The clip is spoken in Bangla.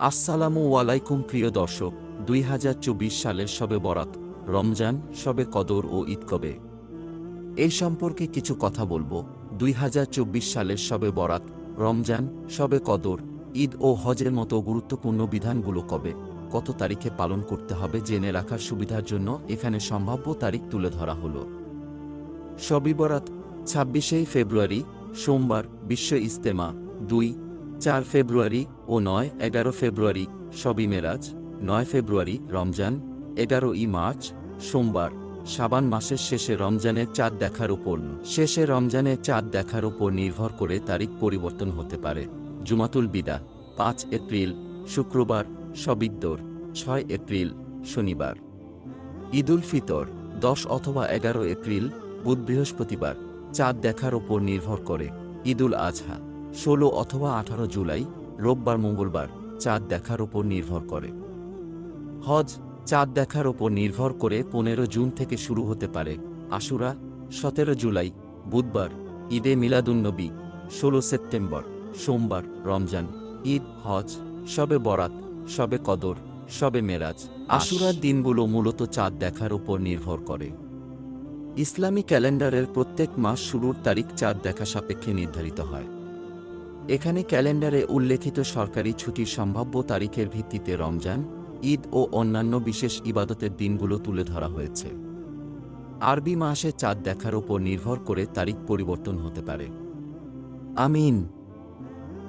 আসসালামু আলাইকুম প্রিয় দর্শক, দুই হাজার চব্বিশ সালের সবে বরাত, রমজান সবে কদর ও ঈদ কবে? এই সম্পর্কে কিছু কথা বলব। দুই হাজার চব্বিশ সালের সবে বরাত, রমজান সবে কদর, ঈদ ও হজের মতো গুরুত্বপূর্ণ বিধানগুলো কবে? কত তারিখে পালন করতে হবে জেনে রাখার সুবিধার জন্য এখানে সম্ভাব্য তারিখ তুলে ধরা হলো। সবই বরাত ছাব্বিশেই ফেব্রুয়ারি, সোমবার, বিশ্ব ইস্তেমা দুই চার ফেব্রুয়ারি ও নয় এগারো ফেব্রুয়ারি সবই মেরাজ, নয় ফেব্রুয়ারি রমজান, এগারো ই মার্চ, সোমবার, সাবান মাসের শেষে রমজানের চাঁদ দেখার উপর শেষে রমজানের চাঁদ দেখার উপর নির্ভর করে তারিখ পরিবর্তন হতে পারে। জুমাতুল বিদা, পাঁচ এপ্রিল, শুক্রবার সবিদ্দর ছয় এপ্রিল, শনিবার। ঈদুল ফিতর, দশ অথবা এগারো এপ্রিল, বুধ বৃহস্পতিবার, চাঁদ দেখার ওপর নির্ভর করে। ঈদুল আজহা ষোলো অথবা আঠারো জুলাই রোববার মঙ্গলবার চাঁদ দেখার ওপর নির্ভর করে। হজ চাঁদ দেখার ওপর নির্ভর করে পনেরো জুন থেকে শুরু হতে পারে। আশুরা সতেরো জুলাই বুধবার ঈদে মিলাদুন্নবী ষোলো সেপ্টেম্বর সোমবার রমজান ঈদ হজ সবে বরাত সবে কদর সবে মেরাজ। আশুরার দিনগুলো মূলত চাঁদ দেখার ওপর নির্ভর করে। ইসলামী ক্যালেন্ডারের প্রত্যেক মাস শুরুর তারিখ চাঁদ দেখা সাপেক্ষে নির্ধারিত হয়। এখানে ক্যালেন্ডারে উল্লেখিত সরকারি ছুটির সম্ভাব্য তারিখের ভিত্তিতে রমজান, ঈদ ও অন্যান্য বিশেষ ইবাদতের দিনগুলো তুলে ধরা হয়েছে। আরবি মাসে চাঁদ দেখার উপর নির্ভর করে তারিখ পরিবর্তন হতে পারে। আমিন।